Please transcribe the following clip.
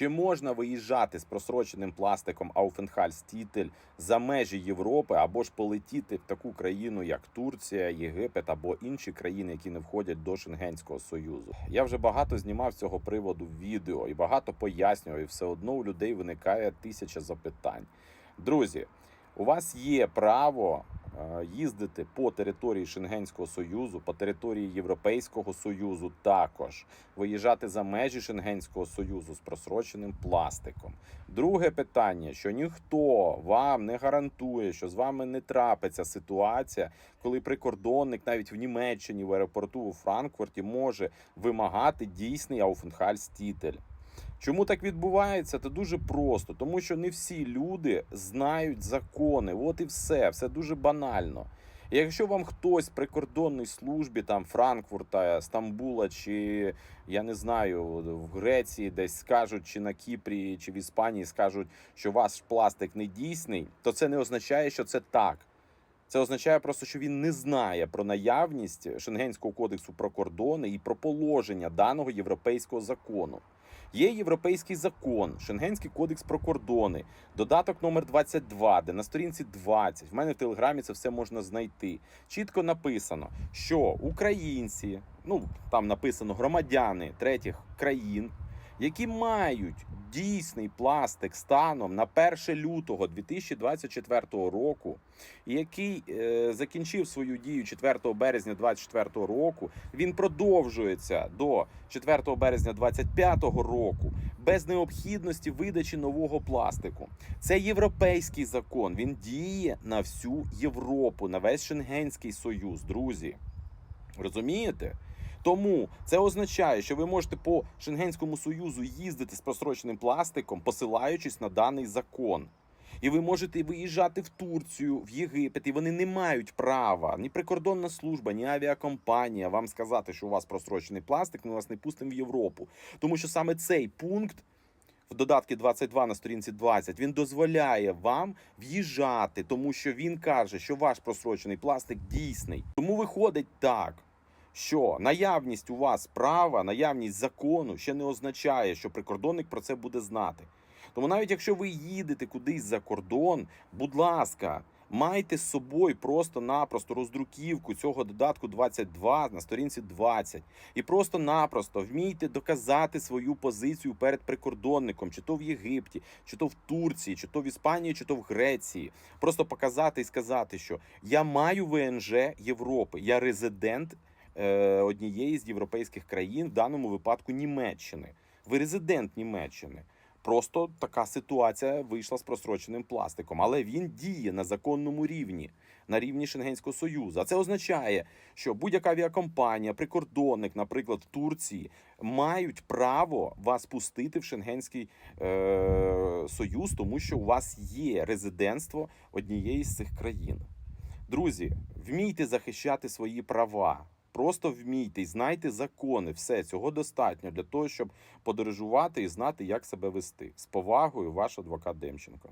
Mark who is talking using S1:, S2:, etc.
S1: Чи можна виїжджати з просроченим пластиком Aufenthaltstitel за межі Європи або ж полетіти в таку країну, як Турція, Єгипет або інші країни, які не входять до Шенгенського союзу? Я вже багато знімав з цього приводу відео і багато пояснював, і все одно у людей виникає тисяча запитань. Друзі, у вас є право їздити по території Шенгенського союзу, по території Європейського союзу також виїжджати за межі Шенгенського союзу з просроченим пластиком. Друге питання: що ніхто вам не гарантує, що з вами не трапиться ситуація, коли прикордонник навіть в Німеччині в аеропорту у Франкфурті може вимагати дійсний Aufenthaltstitel. Чому так відбувається? Це дуже просто, тому що не всі люди знають закони. От і все, все дуже банально. Якщо вам хтось в прикордонній службі там Франкфурта, Стамбула чи я не знаю, в Греції десь скажуть, чи на Кіпрі, чи в Іспанії скажуть, що ваш пластик не дійсний, то це не означає, що це так. Це означає просто, що він не знає про наявність Шенгенського кодексу про кордони і про положення даного європейського закону. Є європейський закон, Шенгенський кодекс про кордони, додаток номер 22, де на сторінці 20, в мене в телеграмі це все можна знайти. Чітко написано, що українці, ну там написано громадяни третіх країн, які мають дійсний пластик станом на 1 лютого 2024 року, який е, закінчив свою дію 4 березня 2024 року, він продовжується до 4 березня 2025 року без необхідності видачі нового пластику. Це європейський закон. Він діє на всю Європу, на весь Шенгенський союз, друзі. Розумієте? Тому це означає, що ви можете по Шенгенському союзу їздити з просроченим пластиком, посилаючись на даний закон. І ви можете виїжджати в Турцію, в Єгипет, і вони не мають права ні прикордонна служба, ні авіакомпанія вам сказати, що у вас просрочений пластик, ми вас не пустимо в Європу. Тому що саме цей пункт в додатку 22 на сторінці 20 він дозволяє вам в'їжджати, тому що він каже, що ваш просрочений пластик дійсний. Тому виходить так. Що наявність у вас права, наявність закону ще не означає, що прикордонник про це буде знати. Тому навіть якщо ви їдете кудись за кордон, будь ласка, майте з собою просто-напросто роздруківку цього додатку 22 на сторінці 20. І просто-напросто вмійте доказати свою позицію перед прикордонником, чи то в Єгипті, чи то в Турції, чи то в Іспанії, чи то в Греції. Просто показати і сказати, що я маю ВНЖ Європи, я резидент однієї з європейських країн, в даному випадку Німеччини. Ви резидент Німеччини. Просто така ситуація вийшла з просроченим пластиком, але він діє на законному рівні, на рівні Шенгенського союзу. А це означає, що будь-яка авіакомпанія, прикордонник, наприклад, в Турції, мають право вас пустити в Шенгенський е- союз, тому що у вас є резидентство однієї з цих країн. Друзі, вмійте захищати свої права. Просто вмійте і знайте закони. Все цього достатньо для того, щоб подорожувати і знати, як себе вести. З повагою, ваш адвокат Демченко.